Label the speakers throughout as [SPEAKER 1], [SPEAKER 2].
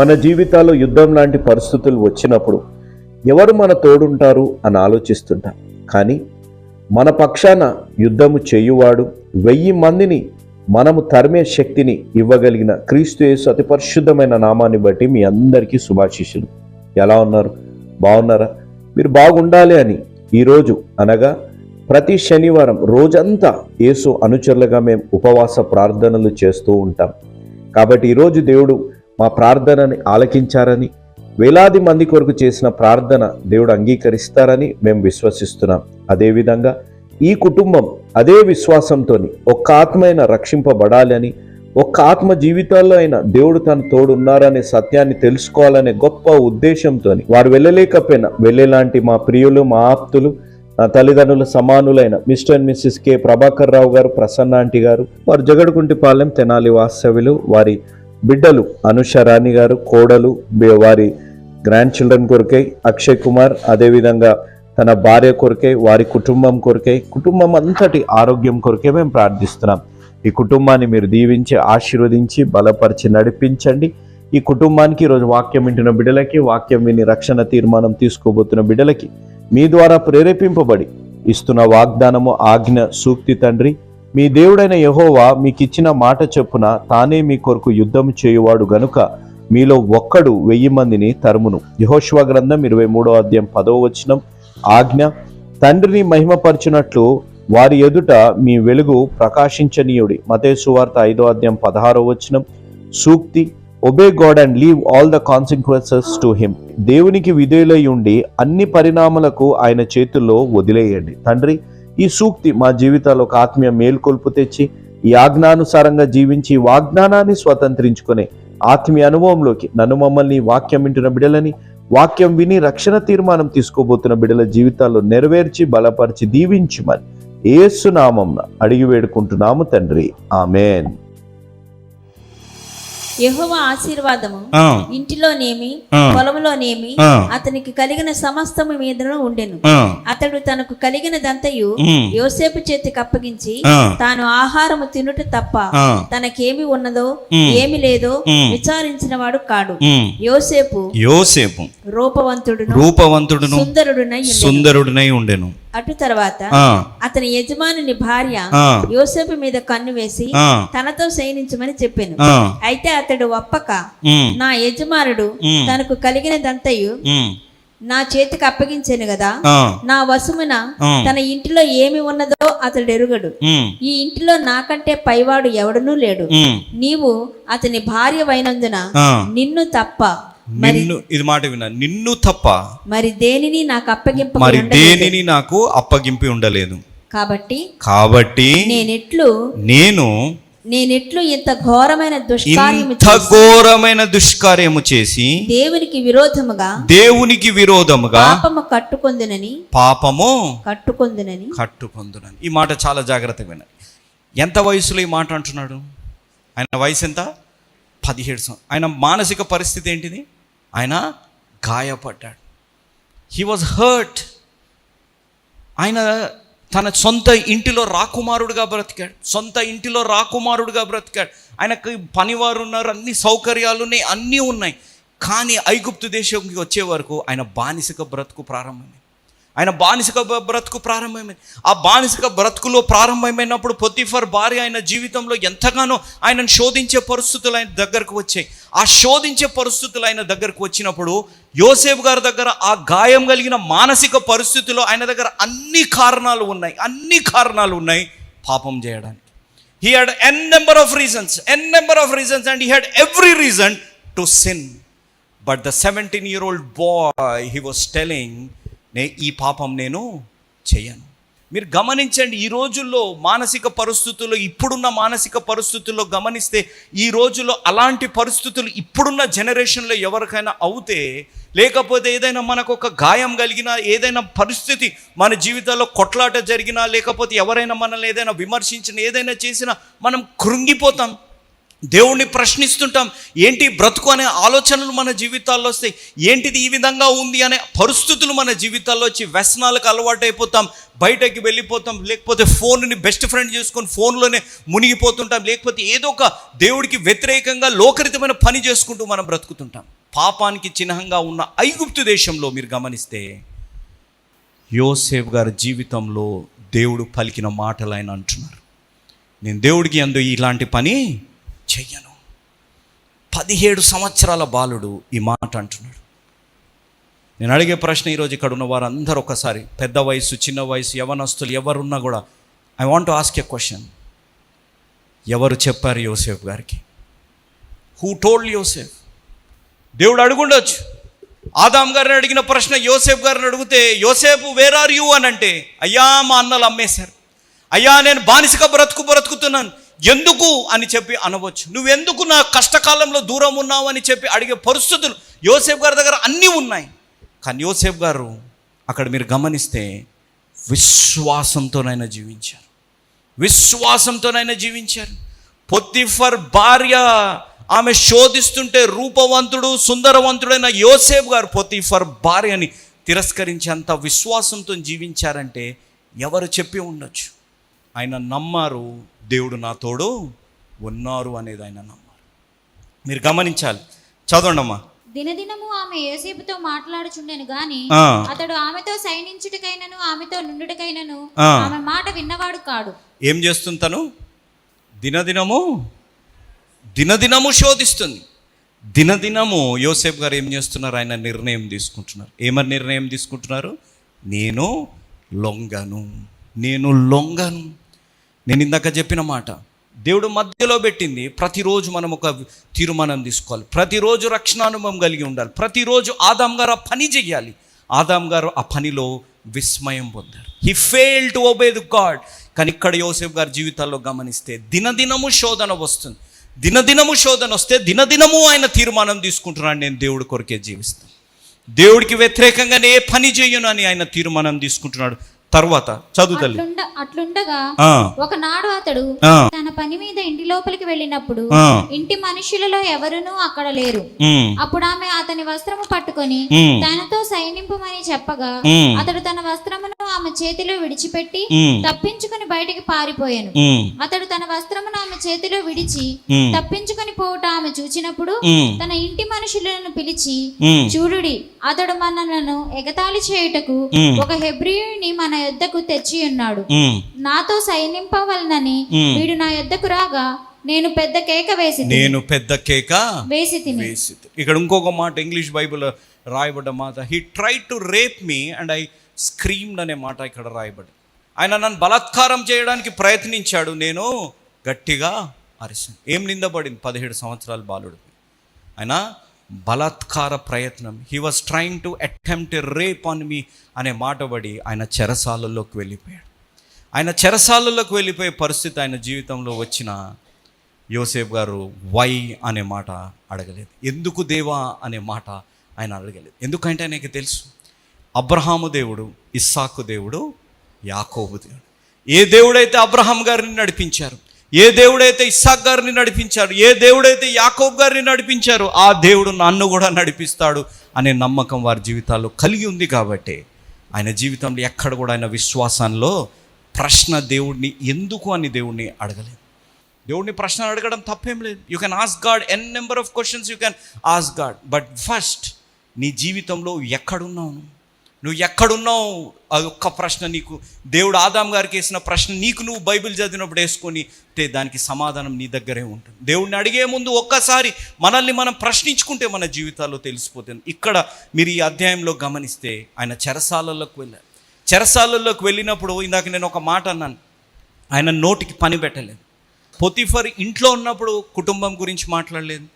[SPEAKER 1] మన జీవితాల్లో యుద్ధం లాంటి పరిస్థితులు వచ్చినప్పుడు ఎవరు మన తోడుంటారు అని ఆలోచిస్తుంటాం. కానీ మన పక్షాన యుద్ధము చేయువాడు వెయ్యి మందిని మనము తరిమే శక్తిని ఇవ్వగలిగిన క్రీస్తు యేసు అతి పరిశుద్ధమైన నామాన్ని బట్టి మీ అందరికీ శుభాశిషులు ఎలా ఉన్నారు? బాగున్నారా? మీరు బాగుండాలి అని ఈరోజు అనగా ప్రతి శనివారం రోజంతా యేసు అనుచరులుగా మేము ఉపవాస ప్రార్థనలు చేస్తూ ఉంటాం. కాబట్టి ఈరోజు దేవుడు మా ప్రార్థనని ఆలకించారని వేలాది మంది కొరకు చేసిన ప్రార్థన దేవుడు అంగీకరిస్తారని మేము విశ్వసిస్తున్నాం. అదేవిధంగా ఈ కుటుంబం అదే విశ్వాసంతో ఒక్క ఆత్మైన రక్షింపబడాలని ఒక్క ఆత్మ జీవితాల్లో అయినా దేవుడు తన తోడు ఉన్నారనే సత్యాన్ని తెలుసుకోవాలనే గొప్ప ఉద్దేశంతో వారు వెళ్ళలేకపోయినా వెళ్ళేలాంటి మా ప్రియులు మా ఆప్తులు నా తల్లిదండ్రుల సమానులైన mister and missus K Prabhakar Rao గారు ప్రసన్న ఆంటీ గారు వారు జగడుకుంటిపాలెం తెనాలి వాస్తవ్యులు వారి బిడ్డలు అనుష రాణి గారు కోడలు వారి గ్రాండ్ చిల్డ్రన్ కొరకై అక్షయ్ కుమార్ అదేవిధంగా తన భార్య కొరకై వారి కుటుంబం కొరకై కుటుంబం అంతటి ఆరోగ్యం కొరకే మేము ప్రార్థిస్తున్నాం. ఈ కుటుంబాన్ని మీరు దీవించి ఆశీర్వదించి బలపరిచి నడిపించండి. ఈ కుటుంబానికి ఈరోజు వాక్యం వింటున్న బిడ్డలకి వాక్యం విని రక్షణ తీర్మానం తీసుకోబోతున్న బిడ్డలకి మీ ద్వారా ప్రేరేపింపబడి ఇస్తున్న వాగ్దానము ఆజ్ఞ సూక్తి తండ్రి మీ దేవుడైన యహోవా మీకిచ్చిన మాట చొప్పున తానే మీ కొరకు యుద్ధం చేయువాడు గనుక మీలో ఒక్కడు వెయ్యి మందిని తరుమును. యహోష్వ గ్రంథం ఇరవై మూడో అధ్యాయం పదవ వచనం. ఆజ్ఞ తండ్రిని మహిమపరచునట్లు వారి ఎదుట మీ వెలుగు ప్రకాశించనీయుడి. మతేసువార్త ఐదో అధ్యాయం పదహారో వచనం. సూక్తి obey God and leave all the consequences to him దేవునికి విధేయులై ఉండి అన్ని పరిణామాలకు ఆయన చేతుల్లో వదిలేయండి. తండ్రి ఈ సూక్తి మా జీవితాల్లో ఒక ఆత్మీయ మేల్కొల్పు తెచ్చి ఈ ఆజ్ఞానుసారంగా జీవించి ఈ వాగ్దానాన్ని స్వతంత్రించుకునే ఆత్మీయ అనుభవంలోకి నన్ను మమ్మల్ని వాక్యం వింటున్న బిడలని వాక్యం విని రక్షణ తీర్మానం తీసుకోబోతున్న బిడల జీవితాల్లో నెరవేర్చి బలపరిచి దీవించమని ఏసునామంన అడిగి వేడుకుంటున్నాము తండ్రి. ఆమెన్.
[SPEAKER 2] యెహోవా ఆశీర్వాదము ఇంటిలోనేమి. పొలంలోనేమి. అతనికి కలిగిన సమస్తము మీదను ఉండెను అతడు తనకు కలిగినదంతయు
[SPEAKER 3] ఉమ్,
[SPEAKER 2] యోసేపు చేతికి అప్పగించి తాను ఆహారము తినుట తప్ప తనకేమి ఉన్నదో. ఏమి లేదో. విచారించిన వాడు కాడు. యోసేపు
[SPEAKER 3] యోసేపు
[SPEAKER 2] రూపవంతుడును
[SPEAKER 3] రూపవంతుడును
[SPEAKER 2] సుందరుడునై.
[SPEAKER 3] సుందరుడునై ఉండెను
[SPEAKER 2] అటు తర్వాత అతని యజమానుని భార్య యోసేపు మీద కన్ను వేసి తనతో శయనించమని చెప్పాను. అయితే అతడు ఒప్పక నా యజమానుడు. తనకు కలిగినదంతయు నా చేతికి అప్పగించాను కదా నా వశమున
[SPEAKER 3] ఆ.
[SPEAKER 2] తన ఇంటిలో ఏమి ఉన్నదో అతడు ఎరుగడు. ఈ ఇంటిలో నాకంటే పైవాడు ఎవడనూ లేడు. నీవు అతని భార్యవైనందున
[SPEAKER 3] ఆ.
[SPEAKER 2] నిన్ను తప్ప
[SPEAKER 3] నిన్ను ఇది మాట విన్నా. నిన్ను తప్ప
[SPEAKER 2] మరి దేనిని నాకు అప్పగింప
[SPEAKER 3] మరి దేనిని నాకు అప్పగింపి ఉండలేదు?
[SPEAKER 2] కాబట్టి
[SPEAKER 3] కాబట్టి
[SPEAKER 2] నేనెట్లు
[SPEAKER 3] నేను
[SPEAKER 2] నేనెట్లు ఇంత ఘోరమైన దుష్కార్యము
[SPEAKER 3] ఇంత ఘోరమైన దుష్కార్యము చేసి
[SPEAKER 2] దేవునికి విరోధముగా
[SPEAKER 3] దేవునికి విరోధముగా
[SPEAKER 2] పాపము కట్టుకొందునని
[SPEAKER 3] పాపము
[SPEAKER 2] కట్టుకొందునని
[SPEAKER 3] కట్టుకొందునని. ఈ మాట చాలా జాగ్రత్తగా వినండి. ఎంత వయసులో ఈ మాట అంటున్నాడు? ఆయన వయసు ఎంత? పదిహేడు ఆయన మానసిక పరిస్థితి ఏంటిది? ఆయన గాయపడ్డాడు. హీ వాజ్ హర్ట్ ఆయన తన సొంత ఇంటిలో రాకుమారుడుగా బ్రతికాడు. సొంత ఇంటిలో రాకుమారుడుగా బ్రతికాడు. ఆయనకి పనివారు ఉన్నారు అన్ని సౌకర్యాలు ఉన్నాయి అన్నీ ఉన్నాయి. కానీ ఐగుప్తు దేశంకి వచ్చే వరకు ఆయన బానిసక బ్రతుకు ప్రారంభమైంది. ఆయన బానిసక బ్రతుకు ప్రారంభమైంది. ఆ బానిసక బ్రతుకులో ప్రారంభమైనప్పుడు పొత్తిఫర్ భార్య ఆయన జీవితంలో ఎంతగానో ఆయనను శోధించే పరిస్థితులు ఆయన దగ్గరకు వచ్చాయి. ఆ శోధించే పరిస్థితులు ఆయన దగ్గరకు వచ్చినప్పుడు యోసేఫ్ గారి దగ్గర ఆ గాయం కలిగిన మానసిక పరిస్థితిలో ఆయన దగ్గర అన్ని కారణాలు ఉన్నాయి. అన్ని కారణాలు ఉన్నాయి పాపం చేయడానికి. He had N number of reasons N number of reasons and he had every reason to sin but the seventeen year old boy he was telling నే ఈ పాపం నేను చేయను. మీరు గమనించండి ఈ రోజుల్లో మానసిక పరిస్థితుల్లో ఇప్పుడున్న మానసిక పరిస్థితుల్లో గమనిస్తే ఈ రోజుల్లో అలాంటి పరిస్థితులు ఇప్పుడున్న జనరేషన్లో ఎవరికైనా అవుతే లేకపోతే ఏదైనా మనకు ఒక గాయం కలిగినా ఏదైనా పరిస్థితి మన జీవితాల్లో కొట్లాట జరిగినా లేకపోతే ఎవరైనా మనల్ని ఏదైనా విమర్శించిన ఏదైనా చేసినా మనం కృంగిపోతాం. దేవుణ్ణి ప్రశ్నిస్తుంటాం ఏంటి బ్రతుకు అనే ఆలోచనలు మన జీవితాల్లో వస్తాయి? ఏంటిది ఈ విధంగా ఉంది? అనే పరిస్థితులు మన జీవితాల్లో వచ్చి వ్యసనాలకు అలవాటు అయిపోతాం బయటకి వెళ్ళిపోతాం లేకపోతే ఫోన్ని బెస్ట్ ఫ్రెండ్ చేసుకొని ఫోన్లోనే మునిగిపోతుంటాం లేకపోతే ఏదో ఒక దేవుడికి వ్యతిరేకంగా లోకరితమైన పని చేసుకుంటూ మనం బ్రతుకుతుంటాం. పాపానికి చిహ్నంగా ఉన్న ఐగుప్తు దేశంలో మీరు గమనిస్తే యోసేఫ్ గారి జీవితంలో దేవుడు పలికిన మాటలు ఆయన అంటున్నారు. నేను దేవుడికి అందు ఇలాంటి పని చెయ్యను. పదిహేడు సంవత్సరాల బాలుడు ఈ మాట అంటున్నాడు. నేను అడిగే ప్రశ్న ఈరోజు ఇక్కడ ఉన్న వారందరూ ఒకసారి పెద్ద వయసు చిన్న వయసు యవనస్తులు ఎవరున్నా కూడా I want to ask a question ఎవరు చెప్పారు యోసేఫ్ గారికి? హూ టోల్డ్ యోసేఫ్ దేవుడు అడుగుండొచ్చు. ఆదాం గారిని అడిగిన ప్రశ్న యోసేఫ్ గారిని అడిగితే యోసేపు వేర్ ఆర్ యూ అని అంటే అయ్యా మా అన్నలు అమ్మేశారు. అయ్యా నేను బానిసగా బ్రతుకు బ్రతుకుతున్నాను. ఎందుకు అని చెప్పి అనవచ్చు. నువ్వెందుకు నా కష్టకాలంలో దూరం ఉన్నావు అని చెప్పి అడిగే పరిస్థితులు యోసేఫ్ గారి దగ్గర అన్నీ ఉన్నాయి. కానీ యోసేఫ్ గారు అక్కడ మీరు గమనిస్తే విశ్వాసంతోనైనా జీవించారు. విశ్వాసంతోనైనా జీవించారు. పొత్తిఫర్ భార్య ఆమె శోధిస్తుంటే రూపవంతుడు సుందరవంతుడైన యోసేఫ్ గారు పొత్తిఫర్ భార్యని తిరస్కరించేంత విశ్వాసంతో జీవించారంటే ఎవరు చెప్పి ఉండొచ్చు? ఆయన నమ్మారు దేవుడు నా తోడు ఉన్నారు అనేది ఆయన నమ్మారు మీరు గమనించాలి. చదవండి అమ్మా.
[SPEAKER 4] దినదినము ఆమె యోసేపుతో మాట్లాడుచుండెను గాని. అతడు ఆమెతో సైనించుటకైనను ఆమెతో నుండుటకైనను. ఆమె మాట విన్నవాడు కాడు.
[SPEAKER 3] ఏం చేస్తుంది తను? దినదినము దినదినము శోధిస్తుంది. దినదినము యోసేఫ్ గారు ఏం చేస్తున్నారు? ఆయన నిర్ణయం తీసుకుంటున్నారు. ఏమని నిర్ణయం తీసుకుంటున్నారు? నేను లొంగను. నేను లొంగను. నేను ఇందాక చెప్పిన మాట. దేవుడు మధ్యలో పెట్టింది. ప్రతిరోజు మనం ఒక తీర్మానం తీసుకోవాలి. ప్రతిరోజు రక్షణానుభవం కలిగి ఉండాలి. ప్రతిరోజు ఆదాం గారు ఆ పని చెయ్యాలి. ఆదాం గారు ఆ పనిలో విస్మయం పొందారు. He fail to obey the God కానీ ఇక్కడ యోసేఫ్ గారి జీవితాల్లో గమనిస్తే దినదినము శోధన వస్తుంది. దినదినము శోధన వస్తే దినదినము ఆయన తీర్మానం తీసుకుంటున్నాడు. నేను దేవుడి కొరకే జీవిస్తాను. దేవుడికి వ్యతిరేకంగా ఏ పని చేయను అని ఆయన తీర్మానం తీసుకుంటున్నాడు. తర్వాత చదువు తల్లి.
[SPEAKER 4] అట్లుండ అట్లుండగా ఒకనాడు అతడు తన పని మీద ఇంటి లోపలికి వెళ్ళినప్పుడు ఇంటి మనుషులలో ఎవరునూ అక్కడ లేరు. అప్పుడు ఆమె అతని వస్త్రము పట్టుకొని తనతో సైనింపుమని చెప్పగా అతడు తన వస్త్రమును ఆమె చేతిలో విడిచిపెట్టి తప్పించుకుని బయటికి పారిపోయాను. అతడు తన వస్త్రమును ఆమె చేతిలో విడిచి తప్పించుకొని పోవుట ఆమె చూచినప్పుడు తన ఇంటి మనుషులను పిలిచి చూడుడి అతడు మనలను ఎగతాళి చేయుటకు. ఒక హెబ్రియుని మన యొద్దకు తెచ్చి ఉన్నాడు. నాతో సైనింపవలనని. వీడు నా యొద్దకు రాగా నేను పెద్ద కేక వేసి
[SPEAKER 3] నేను పెద్ద కేక
[SPEAKER 4] వేసి
[SPEAKER 3] వేసి ఇక్కడ ఇంకొక మాట ఇంగ్లీష్ బైబిల్ రాయబడ్డ మాట he try to rape me and I screamed అనే మాట ఇక్కడ రాయబడి ఆయన నన్ను బలాత్కారం చేయడానికి ప్రయత్నించాడు. నేను గట్టిగా అరిసాను ఏం నిందపడింది? పదిహేడు సంవత్సరాల బాలుడు ఆయన బలాత్కార ప్రయత్నం. He was trying to attempt rape on me అనే మాట పడి ఆయన చెరసాలలోకి వెళ్ళిపోయాడు. ఆయన చెరసాలలోకి వెళ్ళిపోయే పరిస్థితి ఆయన జీవితంలో వచ్చిన యోసేఫ్ గారు వై అనే మాట అడగలేదు. ఎందుకు దేవా అనే మాట ఆయన అడగలేదు. ఎందుకంటే ఆయనకి తెలుసు అబ్రహాము దేవుడు ఇస్సాకు దేవుడు యాకోబు దేవుడు. ఏ దేవుడైతే అబ్రహాం గారిని నడిపించారు ఏ దేవుడైతే ఇస్సాక్ గారిని నడిపించారు ఏ దేవుడైతే యాకోబ్ గారిని నడిపించారు ఆ దేవుడు నన్ను కూడా నడిపిస్తాడు అనే నమ్మకం వారి జీవితాల్లో కలిగి ఉంది కాబట్టి. ఆయన జీవితంలో ఎక్కడ కూడా ఆయన విశ్వాసంలో ప్రశ్న దేవుడిని ఎందుకు అని దేవుడిని అడగలేదు. దేవుడిని ప్రశ్న అడగడం తప్పేం లేదు. You can ask God N number of questions you can ask God but first నీ జీవితంలో ఎక్కడున్నావు నువ్వు ఎక్కడున్నావు అది ఒక్క ప్రశ్న నీకు. దేవుడు ఆదాం గారికి వేసిన ప్రశ్న నీకు నువ్వు బైబిల్ చదివినప్పుడు వేసుకొని తే దానికి సమాధానం నీ దగ్గరే ఉంటుంది. దేవుడిని అడిగే ముందు ఒక్కసారి మనల్ని మనం ప్రశ్నించుకుంటే మన జీవితాల్లో తెలిసిపోతుంది. ఇక్కడ మీరు ఈ అధ్యాయంలో గమనిస్తే ఆయన చెరసాలలోకి వెళ్ళారు. చెరసాలలోకి వెళ్ళినప్పుడు ఇందాక నేను ఒక మాట అన్నాను. ఆయన నోటికి పని పెట్టలేదు. పొతిఫర్ ఇంట్లో ఉన్నప్పుడు కుటుంబం గురించి మాట్లాడలేదు.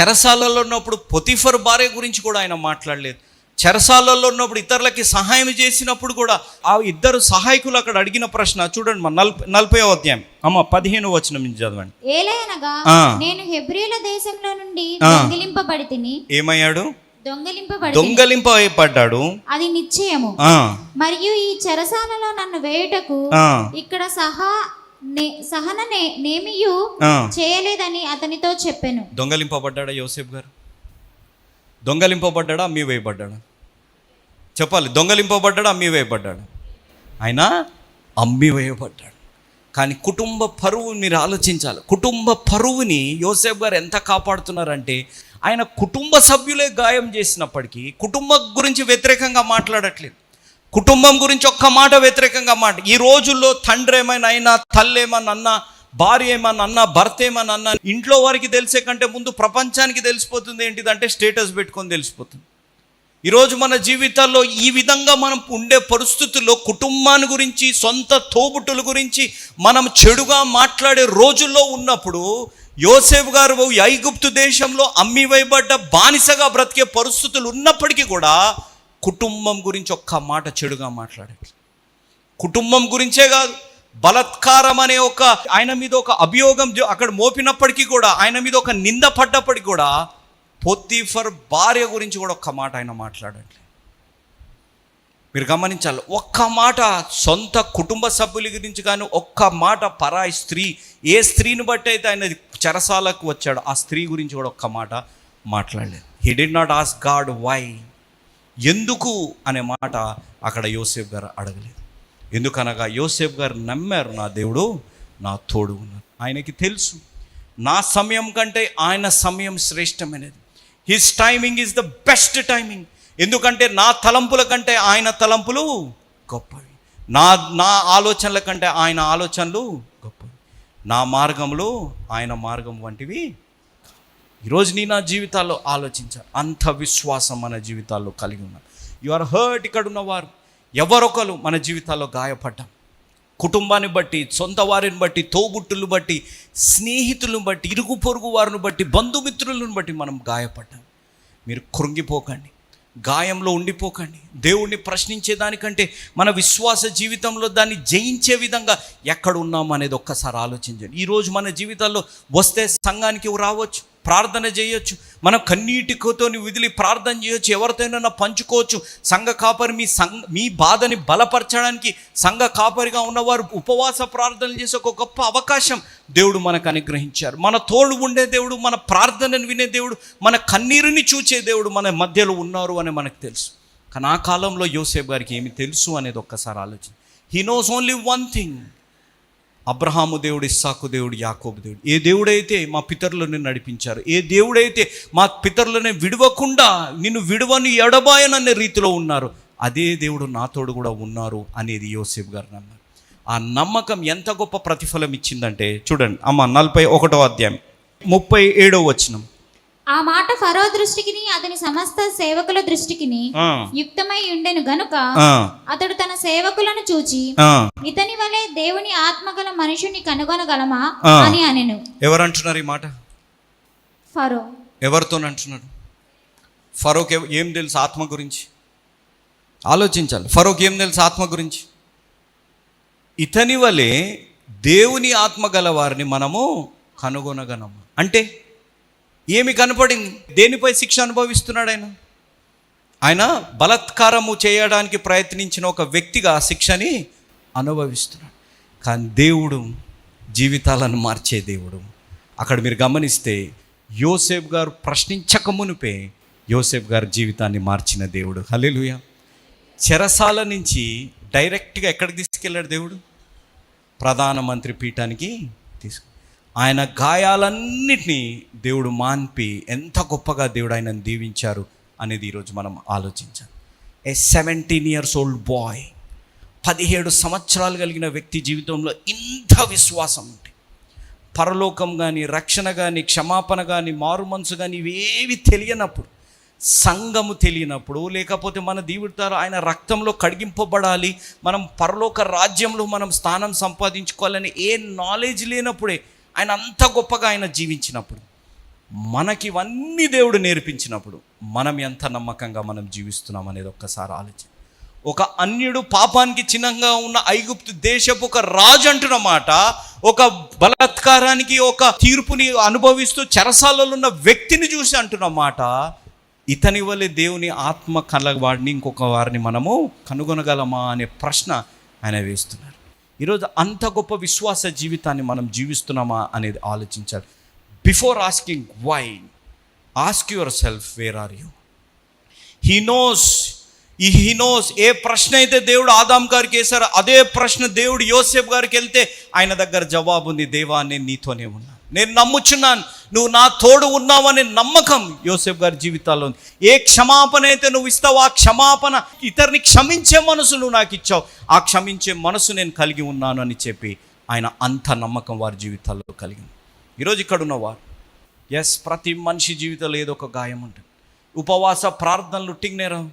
[SPEAKER 3] చెరసాలలో ఉన్నప్పుడు పొతిఫర్ భార్య గురించి కూడా ఆయన మాట్లాడలేదు. చెరసాలలో ఉన్నప్పుడు ఇతరులకి సహాయం చేసినప్పుడు కూడా ఆ ఇద్దరు సహాయకులు అక్కడ అడిగిన ప్రశ్న. చూడండి మా నలభై నలభై అధ్యాయం. అమ్మ పదిహేను వచనం నుంచి చదవండి.
[SPEAKER 4] ఏలయనగా. నేను హెబ్రియుల దేశంలో నుండి. దొంగిలింపబడి తిని
[SPEAKER 3] ఏమయ్యాడు?
[SPEAKER 4] దొంగిలింపబడి.
[SPEAKER 3] దొంగలింపబడ్డాడు.
[SPEAKER 4] అది నిశ్చయము. మరియు ఈ చెరసాలలో నన్ను వేయుటకు ఇక్కడ సహా సహన నేమియు. చేయలేదని అతనితో చెప్పాను.
[SPEAKER 3] దొంగలింపబడ్డాడా యోసేపు గారు? దొంగలింపబడ్డాడా? మీ వేయబడ్డాడా చెప్పాలి దొంగలింపబడ్డాడా? అమ్మి వేయబడ్డాడు ఆయన అమ్మి వేయబడ్డాడు కానీ కుటుంబ పరువు మీరు ఆలోచించాలి. కుటుంబ పరువుని యోసేఫ్ గారు ఎంత కాపాడుతున్నారంటే ఆయన కుటుంబ సభ్యులే గాయం చేసినప్పటికీ కుటుంబం గురించి వ్యతిరేకంగా మాట్లాడట్లేదు. కుటుంబం గురించి ఒక్క మాట వ్యతిరేకంగా మాట ఈ రోజుల్లో తండ్రి ఏమైనా అయినా తల్లేమన్నా భార్య ఏమన్నా అన్నా భర్త ఏమన్నా అన్నా ఇంట్లో వారికి తెలిసే కంటే ముందు ప్రపంచానికి తెలిసిపోతుంది ఏంటిదంటే స్టేటస్ పెట్టుకొని తెలిసిపోతుంది. ఈరోజు మన జీవితాల్లో ఈ విధంగా మనం ఉండే పరిస్థితుల్లో కుటుంబాన్ని గురించి సొంత తోబుట్టుల గురించి మనం చెడుగా మాట్లాడే రోజుల్లో ఉన్నప్పుడు యోసేఫ్ గారు ఐగుప్తు దేశంలో అమ్మి వేయబడ్డ బానిసగా బ్రతికే పరిస్థితులు ఉన్నప్పటికీ కూడా కుటుంబం గురించి ఒక్క మాట చెడుగా మాట్లాడారు కుటుంబం గురించే కాదు బలత్కారం అనే ఒక ఆయన మీద ఒక అభియోగం అక్కడ మోపినప్పటికీ కూడా ఆయన మీద ఒక నింద పడ్డప్పటికీ కూడా పొత్తిఫర్ భార్య గురించి కూడా ఒక్క మాట ఆయన మాట్లాడండి మీరు గమనించాలి ఒక్క మాట సొంత కుటుంబ సభ్యుల గురించి కానీ ఒక్క మాట పరాయి స్త్రీ ఏ స్త్రీని బట్టి అయితే ఆయన చెరసాలకు వచ్చాడో ఆ స్త్రీ గురించి కూడా ఒక్క మాట మాట్లాడలేదు. He did not ask God why ఎందుకు అనే మాట అక్కడ యోసేఫ్ గారు అడగలేదు. ఎందుకనగా యోసేఫ్ గారు నమ్మారు నా దేవుడు నా తోడు ఉన్నారు ఆయనకి తెలుసు నా సమయం కంటే ఆయన సమయం శ్రేష్టమైనది. His timing is the best timing ఎందుకంటే నా తలంపుల కంటే ఆయన తలంపులు గొప్పవి. నా నా ఆలోచనల కంటే ఆయన ఆలోచనలు గొప్పవి. నా మార్గములు ఆయన మార్గం వంటివి. ఈరోజు నీ నా జీవితాల్లో ఆలోచించాలి అంత విశ్వాసం మన జీవితాల్లో కలిగి ఉన్నాను యు ఆర్ హర్ట్ ఇక్కడ ఉన్నవారు. ఎవరొకరు మన జీవితాల్లో గాయపడ్డాం. కుటుంబాన్ని బట్టి సొంత వారిని బట్టి తోబుట్టులను బట్టి స్నేహితులను బట్టి ఇరుగు పొరుగు వారిని బట్టి బంధుమిత్రులను బట్టి మనం గాయపడ్డాం. మీరు కృంగిపోకండి. గాయంలో ఉండిపోకండి. దేవుణ్ణి ప్రశ్నించే దానికంటే మన విశ్వాస జీవితంలో దాన్ని జయించే విధంగా ఎక్కడ ఉన్నాం అనేది ఒక్కసారి ఆలోచించండి. ఈరోజు మన జీవితాల్లో వస్తే సంఘానికి రావచ్చు. ప్రార్థన చేయొచ్చు. మనం కన్నీటితో విదిలి ప్రార్థన చేయొచ్చు. ఎవరితోనైనా పంచుకోవచ్చు. సంఘ కాపరి మీ సంఘ మీ బాధని బలపరచడానికి సంఘ కాపరిగా ఉన్నవారు ఉపవాస ప్రార్థనలు చేసే ఒక గొప్ప అవకాశం దేవుడు మనకు అనుగ్రహించారు. మన తోడు ఉండే దేవుడు మన ప్రార్థనను వినే దేవుడు మన కన్నీరుని చూచే దేవుడు మన మధ్యలో ఉన్నారు అని మనకు తెలుసు. కానీ ఆ కాలంలో యోసేఫ్ గారికి ఏమి తెలుసు అనేది ఒక్కసారి ఆలోచన he knows only one thing Abraham దేవుడు ఇస్సాకు దేవుడు యాకోబు దేవుడు. ఏ దేవుడైతే మా పితరులను నడిపించారు ఏ దేవుడైతే మా పితరులను విడవకుండా నిన్ను విడవని ఎడబాయననే రీతిలో ఉన్నారు అదే దేవుడు నాతోడు కూడా ఉన్నారు అనేది యోసేఫ్ గారు నమ్మారు. ఆ నమ్మకం ఎంత గొప్ప ప్రతిఫలం ఇచ్చిందంటే చూడండి అమ్మ నలభై ఒకటో అధ్యాయం ముప్పై ఏడో వచనం.
[SPEAKER 4] ఆ మాట ఫరో దృష్టికిని అతని సమస్త సేవకుల దృష్టికిని
[SPEAKER 3] ఆ,
[SPEAKER 4] యుక్తమై ఉండెను గనుక అతడు తన సేవకులను చూచి. ఇతని వలె దేవుని ఆత్మగల మనుషుని కనుగొనగలమా. అని అనెను.
[SPEAKER 3] ఎవరంటున్నారు ఈ మాట?
[SPEAKER 4] ఫరో.
[SPEAKER 3] ఎవరితోనంటున్నాడు ఫరోక్ ఎవ- ఏం తెలుసు ఆత్మ గురించి? ఆలోచించాలి. ఫరోక్ ఏం తెలుసు ఆత్మ గురించి? ఇతని వలె దేవుని ఆత్మ గల వారిని మనము కనుగొనగలము? అంటే ఏమి కనపడింది దేనిపై శిక్ష అనుభవిస్తున్నాడు ఆయన? ఆయన బలత్కారము చేయడానికి ప్రయత్నించిన ఒక వ్యక్తిగా ఆ శిక్షని అనుభవిస్తున్నాడు. కానీ దేవుడు జీవితాలను మార్చే దేవుడు. అక్కడ మీరు గమనిస్తే యోసేఫ్ గారు ప్రశ్నించక మునిపే యోసేఫ్ గారి జీవితాన్ని మార్చిన దేవుడు. హలేలుయ చెరసాల నుంచి డైరెక్ట్గా ఎక్కడికి తీసుకెళ్ళాడు దేవుడు? ప్రధానమంత్రి పీఠానికి తీసుకు ఆయన గాయాలన్నిటినీ దేవుడు మాన్పి ఎంత గొప్పగా దేవుడు ఆయనను దీవించారు అనేది ఈరోజు మనం ఆలోచించాలి. A seventeen years old boy పదిహేడు సంవత్సరాలు కలిగిన వ్యక్తి జీవితంలో ఇంత విశ్వాసం ఉంది పరలోకం కానీ రక్షణ కానీ క్షమాపణ కానీ మారు మనసు కానీ ఇవేవి తెలియనప్పుడు సంఘము తెలియనప్పుడు లేకపోతే మన దీవుతారు ఆయన రక్తంలో కడిగింపబడాలి మనం పరలోక రాజ్యంలో మనం స్థానం సంపాదించుకోవాలని ఏ నాలెడ్జ్ లేనప్పుడే ఆయన అంత గొప్పగా ఆయన జీవించినప్పుడు మనకి ఇవన్నీ దేవుడు నేర్పించినప్పుడు మనం ఎంత నమ్మకంగా మనం జీవిస్తున్నాం అనేది ఒక్కసారి ఆలోచన. ఒక అన్యుడు పాపానికి చిహ్నంగా ఉన్న ఐగుప్తు దేశపు ఒక రాజు అంటున్న మాట ఒక బలాత్కారానికి ఒక తీర్పుని అనుభవిస్తూ చెరసాలలో ఉన్న వ్యక్తిని చూసి అంటున్న మాట ఇతని వల్లే దేవుని ఆత్మ కలవాడిని ఇంకొక వారిని మనము కనుగొనగలమా అనే ప్రశ్న ఆయన వేస్తున్నారు. ఈరోజు అంత గొప్ప విశ్వాస జీవితాన్ని మనం జీవిస్తున్నామా అనేది ఆలోచించాలి. Before asking why ask yourself where are you he knows ఈ హీ నోస్ ఏ ప్రశ్న అయితే దేవుడు ఆదాం గారికి వేశారో అదే ప్రశ్న దేవుడు యోసేఫ్ గారికి వెళ్తే ఆయన దగ్గర జవాబు ఉంది దేవా నేను నీతోనే ఉన్నా. నేను నమ్ముచున్నాను. నువ్వు నా తోడు ఉన్నావనే నమ్మకం యోసేఫ్ గారి జీవితాల్లో ఏ క్షమాపణ అయితే నువ్వు ఇస్తావు ఆ క్షమాపణ ఇతరుని క్షమించే మనసు నువ్వు నాకు ఇచ్చావు. ఆ క్షమించే మనసు నేను కలిగి ఉన్నాను అని చెప్పి ఆయన అంత నమ్మకం వారి జీవితాల్లో కలిగింది ఈరోజు ఇక్కడ ఉన్నవారు ఎస్ ప్రతి మనిషి జీవితంలో ఏదో ఒక గాయం ఉంటుంది. ఉపవాస ప్రార్థనలు టిగ్నేరం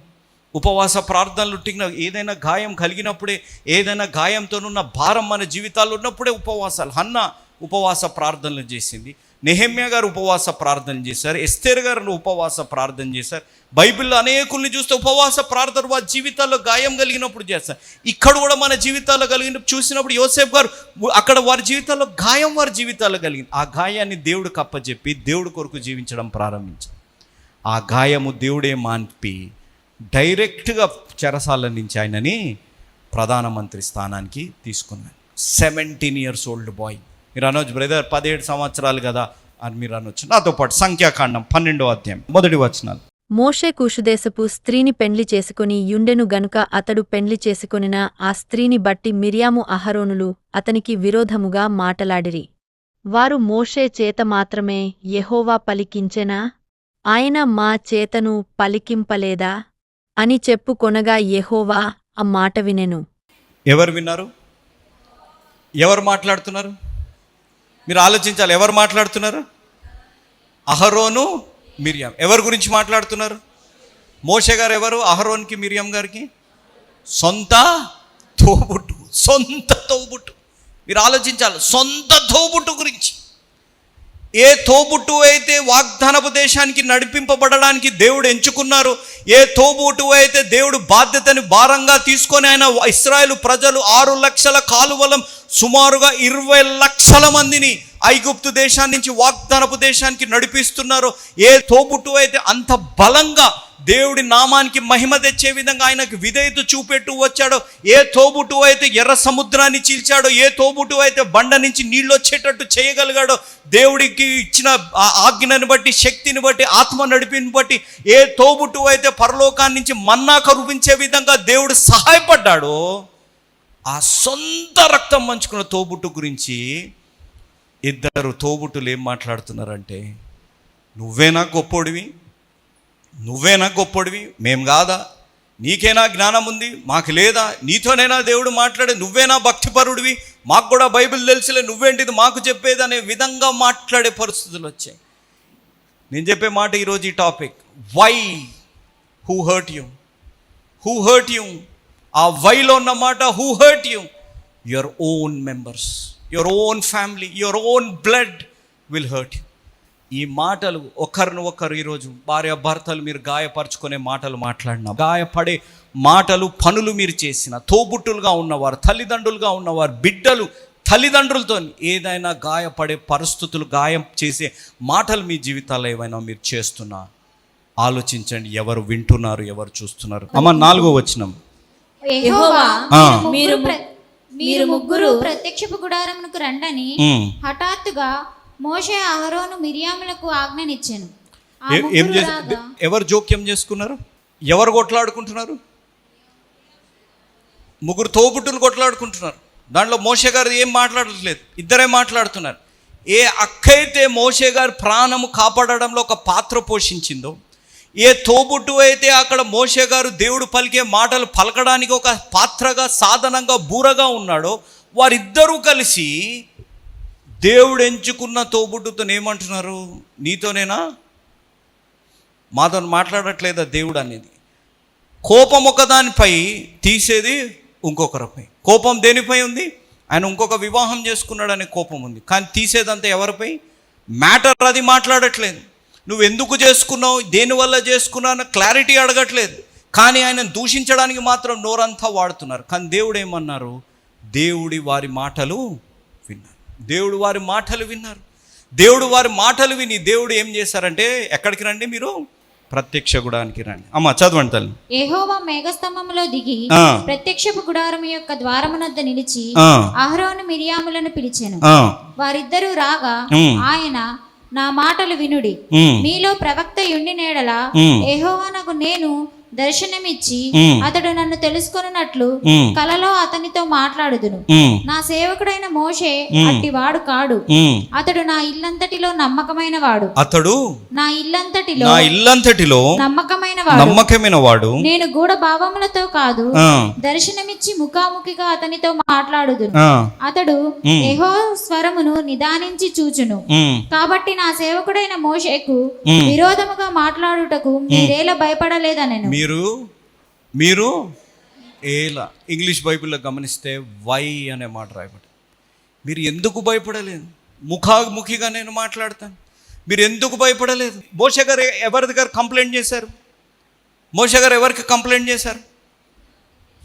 [SPEAKER 3] ఉపవాస ప్రార్థనలు టిగ్న ఏదైనా గాయం కలిగినప్పుడే ఏదైనా గాయంతోనున్న భారం మన జీవితాల్లో ఉన్నప్పుడే ఉపవాసాలు. హన్న ఉపవాస ప్రార్థనలు చేసింది. నెహమ్య గారు ఉపవాస ప్రార్థన చేశారు. ఎస్తేర్ గారు ఉపవాస ప్రార్థన చేశారు. బైబిల్లో అనేకుల్ని చూస్తే ఉపవాస ప్రార్థన వారి జీవితాల్లో గాయం కలిగినప్పుడు చేస్తారు. ఇక్కడ కూడా మన జీవితాల్లో కలిగిన చూసినప్పుడు యోసేఫ్ గారు అక్కడ వారి జీవితాల్లో గాయం వారి జీవితాల్లో కలిగింది. ఆ గాయాన్ని దేవుడు కప్పచెప్పి దేవుడు కొరకు జీవించడం ప్రారంభించారు. ఆ గాయము దేవుడే మాన్పి డైరెక్ట్గా చెరసాల నుంచి ఆయనని ప్రధానమంత్రి స్థానానికి తీసుకున్నాను సెవెంటీన్ ఇయర్స్ ఓల్డ్ బాయ్. మీరు అనొచ్చు బ్రదర్ పదిహేడు సంవత్సరాలు కదా అని మీరు అనొచ్చు. నాతో పాటు సంఖ్యాకాండం పన్నెండో అధ్యాయం మొదటి వచనాలు.
[SPEAKER 5] మోషే కూషుదేశపు స్త్రీని పెండ్లి చేసుకుని యుండెను గనుక అతడు పెండ్లి చేసుకొనిన ఆ స్త్రీని బట్టి మిరియాము అహరోనులు అతనికి విరోధముగా మాటలాడిరి. వారు మోషే చేత మాత్రమే యెహోవా పలికించెనా? ఆయన మా చేతను పలికింపలేదా? అని చెప్పుకొనగా యెహోవా ఆ మాట వినెను.
[SPEAKER 3] ఎవరు విన్నారు? ఎవరు మాట్లాడుతున్నారు? మీరు ఆలోచించాలి ఎవరు మాట్లాడుతున్నారు? అహరోను మిరియం. ఎవరి గురించి మాట్లాడుతున్నారు? మోషే గారు ఎవరు? అహరోన్కి మిరియం గారికి? సొంత తోబుట్టు సొంత తోబుట్టు. మీరు ఆలోచించాలి సొంత తోబుట్టు గురించి. ఏ తోబుట్టు అయితే వాగ్దానపు దేశానికి నడిపింపబడడానికి దేవుడు ఎంచుకున్నారు ఏ తోబుట్టు అయితే దేవుడు బాధ్యతని భారంగా తీసుకొని ఆయన ఇస్రాయేల్ ప్రజలు ఆరు లక్షల కాలువలం సుమారుగా ఇరవై లక్షల మందిని ఐగుప్తు దేశాన్ని నుంచి వాగ్దానపు దేశానికి నడిపిస్తున్నారు ఏ తోబుట్టు అయితే అంత బలంగా దేవుడి నామానికి మహిమ తెచ్చే విధంగా ఆయనకు విధేయత చూపెట్టు వచ్చాడో ఏ తోబుటు అయితే ఎర్ర సముద్రాన్ని చీల్చాడో ఏ తోబుటు అయితే బండ నుంచి నీళ్ళు వచ్చేటట్టు చేయగలిగాడో దేవుడికి ఇచ్చిన ఆ బట్టి శక్తిని బట్టి ఆత్మ నడిపిని బట్టి ఏ తోబుటు అయితే పరలోకాన్ని నుంచి మన్నా కరుపించే విధంగా దేవుడు సహాయపడ్డాడో ఆ సొంత రక్తం మంచుకున్న తోబుట్టు గురించి ఇద్దరు తోబుట్టులు ఏం మాట్లాడుతున్నారంటే నువ్వేనా గొప్పోడివి? నువ్వేనా గొప్పడివి? మేం కాదా? నీకేనా జ్ఞానం ఉంది? మాకు లేదా? నీతోనైనా దేవుడు మాట్లాడే నువ్వేనా భక్తిపరుడివి? మాకు కూడా బైబిల్ తెలిసిలే నువ్వేంటిది? మాకు చెప్పేది అనే విధంగా మాట్లాడే పరిస్థితులు వచ్చాయి. నేను చెప్పే మాట ఈరోజు ఈ topic. Why who hurt you who hurt you ఆ వైలో ఉన్న మాట who hurt you your own members your own family your own blood will hurt you ఈ మాటలు ఒకరిని ఒకరు ఈరోజు భార్య భర్తలు మీరు గాయపరుచుకునే మాటలు మాట్లాడిన గాయపడే మాటలు పనులు మీరు చేసిన తోబుట్టులుగా ఉన్నవారు తల్లిదండ్రులుగా ఉన్నవారు బిడ్డలు తల్లిదండ్రులతో ఏదైనా గాయపడే పరిస్థితులు గాయం చేసే మాటలు మీ జీవితాల్లో ఏమైనా మీరు చేస్తున్నా ఆలోచించండి ఎవరు వింటున్నారు ఎవరు చూస్తున్నారు అమ్మ నాలుగో వచ్చినాం.
[SPEAKER 4] మీరు
[SPEAKER 2] ముగ్గురు
[SPEAKER 4] ప్రత్యక్షపు గుడారమునకు రండని. హఠాత్తుగా మోషే అహరోను మిరియాములకు ఆజ్ఞనిచ్చాను.
[SPEAKER 3] ఏ- ఎవరు జోక్యం చేసుకున్నారు? ఎవరు కొట్లాడుకుంటున్నారు? ముగ్గురు తోబుట్టులు కొట్లాడుకుంటున్నారు. దాంట్లో మోషే గారు ఏం మాట్లాడట్లేదు. ఇద్దరే మాట్లాడుతున్నారు. ఏ అక్క అయితే మోషే గారు ప్రాణము కాపాడడంలో ఒక పాత్ర పోషించిందో ఏ తోబుట్టు అయితే అక్కడ మోషే గారు దేవుడు పలికే మాటలు పలకడానికి ఒక పాత్రగా సాధనంగా బూరగా ఉన్నాడో వారిద్దరూ కలిసి దేవుడు ఎంచుకున్న తోబుట్టుతో ఏమంటున్నారు? నీతోనేనా? మాతో మాట్లాడట్లేదా దేవుడు అనేది? కోపం ఒకదానిపై తీసేది ఇంకొకరిపై. కోపం దేనిపై ఉంది? ఆయన ఇంకొక వివాహం చేసుకున్నాడనే కోపం ఉంది. కానీ తీసేదంతా ఎవరిపై? మ్యాటర్ అది మాట్లాడట్లేదు. నువ్వు ఎందుకు చేసుకున్నావు? దేనివల్ల చేసుకున్నావు క్లారిటీ అడగట్లేదు. కానీ ఆయన దూషించడానికి మాత్రం నోరంతా వాడుతున్నారు. కానీ దేవుడు ఏమన్నారు? దేవుడి వారి మాటలు దేవుడు వారి మాటలు విన్నారు. దేవుడు వారి మాటలు విని దేవుడు ఏం చేశారంటే ఎక్కడికి రండి మీరు? ప్రత్యక్ష గుడానికి రండి. అమ్మ చదవండి తల్లి.
[SPEAKER 4] యెహోవా మేఘస్తంభములో దిగి. ప్రత్యక్షపు గుడారము యొక్క ద్వారమునొద్ద నిలిచి అహరోను మిరియాములను పిలిచెను. వారిద్దరూ రాగా. ఆయన నా మాటలు వినుడి. మీలో ప్రవక్త యుండి నేడల. యెహోవానకు నేను దర్శనమిచ్చి. అతడు నన్ను తెలుసుకొనున్నట్లు
[SPEAKER 3] ఉమ్,
[SPEAKER 4] కలలో అతనితో మాట్లాడుదును. నా సేవకుడైన మోషే
[SPEAKER 3] ఉమ్.
[SPEAKER 4] అట్టివాడు కాడు. అతడు నా ఇల్లంతటిలో నమ్మకమైన వాడు.
[SPEAKER 3] అతడు
[SPEAKER 4] నా ఇల్లంతటిలో
[SPEAKER 3] నా ఇల్లంతటిలో
[SPEAKER 4] నమ్మకమైన వాడు.
[SPEAKER 3] నమ్మకమైన వాడు.
[SPEAKER 4] నేను గూఢ భావములతో కాదు దర్శనమిచ్చి ముఖాముఖిగా అతనితో మాట్లాడుదును. అతడు. ఎహో స్వరమును నిదానించి చూచును. కాబట్టి నా సేవకుడైన మోషేకు. విరోధముగా మాట్లాడుటకు మీరేలా భయపడలేదనెను.
[SPEAKER 3] మీరు మీరు ఏలా ఇంగ్లీష్ బైబిల్లో గమనిస్తే వై అనే మాట రాయబడి మీరు ఎందుకు భయపడలేదు? ముఖాముఖిగా నేను మాట్లాడతాను. మీరు ఎందుకు భయపడలేదు? మోష గారు ఎవరి దగ్గర కంప్లైంట్ చేశారు? మోష గారు ఎవరికి కంప్లైంట్ చేశారు?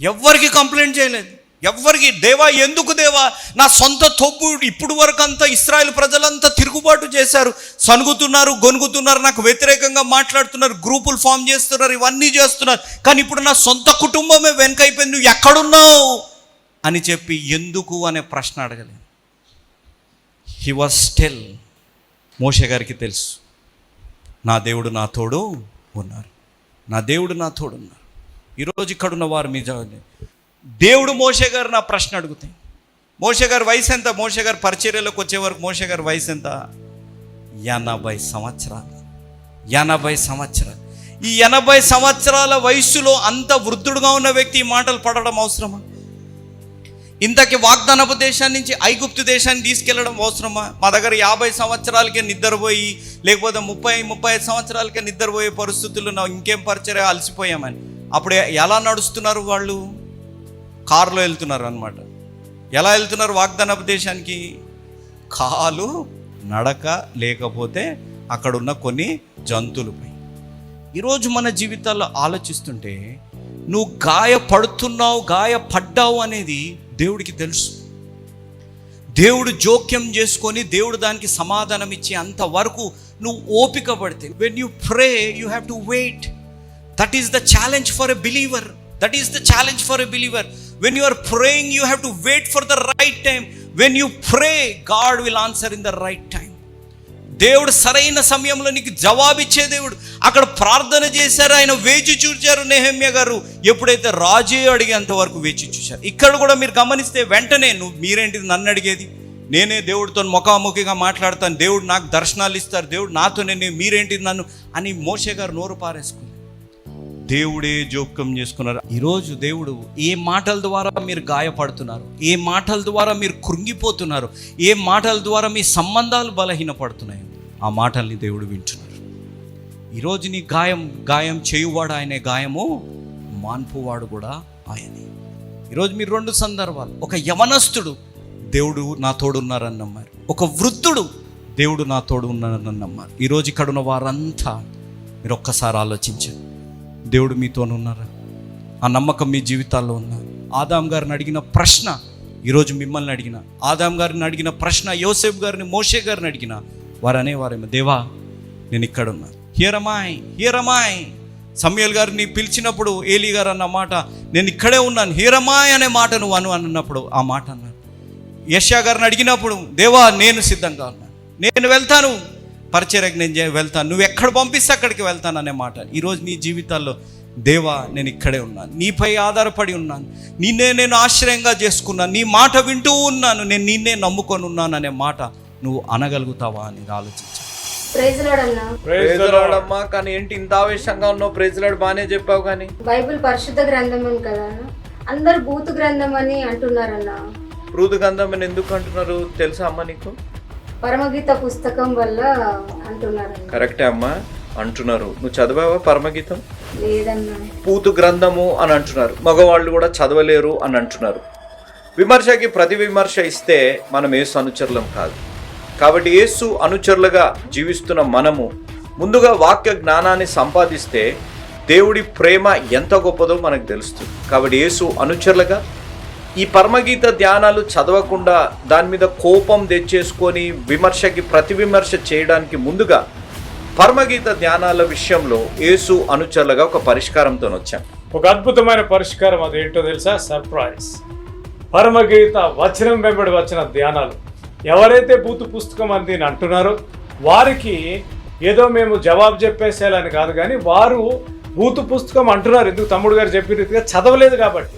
[SPEAKER 3] ఎవ్వరికి కంప్లైంట్ చేయలేదు? ఎవ్వరికి దేవా ఎందుకు దేవా? నా సొంత తొబ్బు ఇప్పుడు వరకు అంతా ఇస్రాయల్ ప్రజలంతా తిరుగుబాటు చేశారు. సనుగుతున్నారు గొనుగుతున్నారు నాకు వ్యతిరేకంగా మాట్లాడుతున్నారు గ్రూపులు ఫామ్ చేస్తున్నారు ఇవన్నీ చేస్తున్నారు. కానీ ఇప్పుడు నా సొంత కుటుంబమే వెనకైపోయింది నువ్వు ఎక్కడున్నావు? అని చెప్పి ఎందుకు అనే ప్రశ్న అడగలేదు. హీ వాజ్ స్టిల్ మోషే గారికి తెలుసు నా దేవుడు నా తోడు ఉన్నారు. నా దేవుడు నా తోడు ఉన్నారు. ఈరోజు ఇక్కడున్న వారు మీ దేవుడు మోషే గారు నా ప్రశ్న అడుగుతాయి. మోషే గారి వయసు ఎంత? మోషే గారు పరిచర్యలోకి వచ్చే వరకు మోషే గారి వయసు ఎంత? ఎనభై సంవత్సరాలు. ఎనభై సంవత్సరాలు. ఈ ఎనభై సంవత్సరాల వయసులో అంత వృద్ధుడుగా ఉన్న వ్యక్తి ఈ మాటలు పడడం అవసరమా? ఇంతకి వాగ్దానపు దేశాన్ని నుంచి ఐగుప్తు దేశాన్ని తీసుకెళ్ళడం అవసరమా? మా దగ్గర యాభై సంవత్సరాలకే నిద్రపోయి లేకపోతే ముప్పై ముప్పై ఐదు సంవత్సరాలకే నిద్రపోయే పరిస్థితుల్లో నా ఇంకేం పరిచయం అలసిపోయామని. అప్పుడు ఎలా నడుస్తున్నారు వాళ్ళు? కారులో వెళ్తున్నారు అనమాట ఎలా వెళ్తున్నారు వాగ్దానపు దేశానికి కాలు నడక లేకపోతే అక్కడ ఉన్న కొన్ని జంతువులపై ఈరోజు మన జీవితాల్లో ఆలోచిస్తుంటే నువ్వు గాయపడుతున్నావు గాయపడ్డావు అనేది దేవుడికి తెలుసు. దేవుడు జోక్యం చేసుకొని దేవుడు దానికి సమాధానం ఇచ్చే అంతవరకు నువ్వు ఓపిక పడితే when you pray you have to wait that is the challenge for a believer that is the challenge for a believer when you are praying you have to wait for the right time when you pray God will answer in the right time దేవుడు సరైన సమయంలో నీకు జవాబిచ్చే దేవుడు. అక్కడ ప్రార్థన చేశారు ఆయన వేచి చూచారు నెహమ్య గారు. ఎప్పుడైతే రాజే అడిగేంత వరకు వేచి చూశారు. ఇక్కడ కూడా మీరు గమనిస్తే వెంటనే నువ్వు మీరేంటిది నన్ను అడిగేది? నేనే దేవుడితో ముఖాముఖిగా మాట్లాడతాను. దేవుడు నాకు దర్శనాలు ఇస్తారు. దేవుడు నాతో నేను మీరేంటిది నన్ను? అని మోషే గారు నోరు పారేసుకుంది దేవుడే జోక్యం చేసుకున్నారు. ఈరోజు దేవుడు ఏ మాటల ద్వారా మీరు గాయపడుతున్నారు. ఏ మాటల ద్వారా మీరు కృంగిపోతున్నారు. ఏ మాటల ద్వారా మీ సంబంధాలు బలహీనపడుతున్నాయి. ఆ మాటల్ని దేవుడు వింటున్నారు. ఈరోజు నీ గాయం గాయం చేయువాడు ఆయనే గాయము మాన్పువాడు కూడా ఆయనే. ఈరోజు మీరు రెండు సందర్భాలు. ఒక యవనస్తుడు దేవుడు నా తోడున్నారని నమ్మారు. ఒక వృద్ధుడు దేవుడు నా తోడు ఉన్నారని నమ్మారు. ఈరోజు ఇక్కడ ఉన్న వారంతా మీరు ఒక్కసారి ఆలోచించండి. దేవుడు మీతోనున్నారా ఆ నమ్మకం మీ జీవితాల్లో ఉందా ఆదాం గారిని అడిగిన ప్రశ్న ఈరోజు మిమ్మల్ని అడిగిన. ఆదాం గారిని అడిగిన ప్రశ్న యోసేఫ్ గారిని మోషే గారిని అడిగిన. వారు అనేవారేమో దేవా నేను ఇక్కడ ఉన్నా హీరమాయ్ హియరమాయ్ సమయల్ గారిని పిలిచినప్పుడు ఏలీ గారు అన్న మాట నేను ఇక్కడే ఉన్నాను. హీరమాయ్ అనే మాట నువ్వు అను అన్నప్పుడు ఆ మాట అన్నాడు యష్యా గారిని అడిగినప్పుడు దేవా నేను సిద్ధంగా ఉన్నాను. నేను వెళ్తాను. పరిచర్యకు నేను చే- వెళ్తాను నువ్వు ఎక్కడ పంపిస్తే అక్కడికి వెళ్తాను అనే మాట. ఈరోజు నీ జీవితాల్లో దేవా నేను ఇక్కడే ఉన్నాను. నీపై ఆధారపడి ఉన్నాను. నిన్నే నేను ఆశ్రయంగా చేసుకున్నాను. నీ మాట వింటూ ఉన్నాను. నేను నిన్నే నమ్ముకొని ఉన్నాను అనే మాట నువ్వు అనగలుగుతావా అని ఆలోచించాను
[SPEAKER 2] ప్రైజ్ లార్డ్ అన్న.
[SPEAKER 1] ప్రేజలాడమ్మా కానీ ఏంటి ఇంత ఆవేశంగా ఉన్నావు? ప్రేజలాడు బాగానే చెప్పావు కానీ.
[SPEAKER 2] బైబిల్ పరిశుద్ధ గ్రంథం అని కదా. అందరు బూతు గ్రంథం అని అంటున్నారన్న.
[SPEAKER 1] ఋతు గంధం అని ఎందుకు అంటున్నారు? తెలుసా అమ్మా నీకు?
[SPEAKER 2] పరమగీత పుస్తకం వల్ల అంటున్నారన్న
[SPEAKER 1] కరెక్టే అమ్మా అంటున్నారు. నువ్వు చదివావా పరమగీతం?
[SPEAKER 2] లేదన్న.
[SPEAKER 1] పూతు గ్రంథము అని అంటున్నారు. మగవాళ్ళు కూడా చదవలేరు అని అంటున్నారు. విమర్శకి ప్రతి విమర్శ ఇస్తే మనం యేసు అనుచరులం కాదు. కాబట్టి యేసు అనుచరులుగా జీవిస్తున్న మనము ముందుగా వాక్య జ్ఞానాన్ని సంపాదిస్తే దేవుడి ప్రేమ ఎంత గొప్పదో మనకు తెలుస్తుంది. కాబట్టి యేసు అనుచరులుగా ఈ పరమగీత ధ్యానాలు చదవకుండా దాని మీద కోపం తెచ్చేసుకొని విమర్శకి ప్రతి విమర్శ చేయడానికి ముందుగా పరమగీత ధ్యానాల విషయంలో యేసు అనుచరులుగా ఒక పరిష్కారంతో వచ్చాం.
[SPEAKER 6] ఒక అద్భుతమైన పరిష్కారం అది ఏంటో తెలుసా? సర్ప్రైజ్ పరమగీత వచనం వెంబడి వచ్చిన ధ్యానాలు. ఎవరైతే బూతు పుస్తకం అని అంటున్నారో వారికి ఏదో మేము జవాబు చెప్పేసేయాలని కాదు కానీ వారు బూతు పుస్తకం అంటున్నారు. ఎందుకు తమ్ముడు గారు చెప్పిన రీతిగా చదవలేదు కాబట్టి.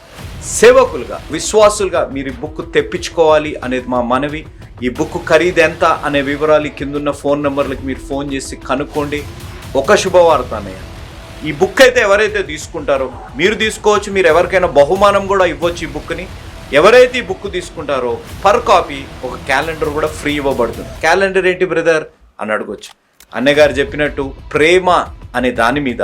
[SPEAKER 1] సేవకులుగా విశ్వాసులుగా మీరు ఈ బుక్ తెప్పించుకోవాలి అనేది మా మనవి. ఈ బుక్ ఖరీదు ఎంత అనే వివరాలు ఈ కిందున్న ఫోన్ నెంబర్లకు మీరు ఫోన్ చేసి కనుక్కోండి. ఒక శుభవార్త అన్నయ్య. ఈ బుక్ అయితే ఎవరైతే తీసుకుంటారో మీరు తీసుకోవచ్చు మీరు ఎవరికైనా బహుమానం కూడా ఇవ్వచ్చు ఈ బుక్ని. ఎవరైతే ఈ బుక్ తీసుకుంటారో పర్ కాపీ ఒక క్యాలెండర్ కూడా ఫ్రీ ఇవ్వబడుతుంది. క్యాలెండర్ ఏంటి బ్రదర్? అని అడగొచ్చు. అన్నయ్య గారు చెప్పినట్టు ప్రేమ అనే దాని మీద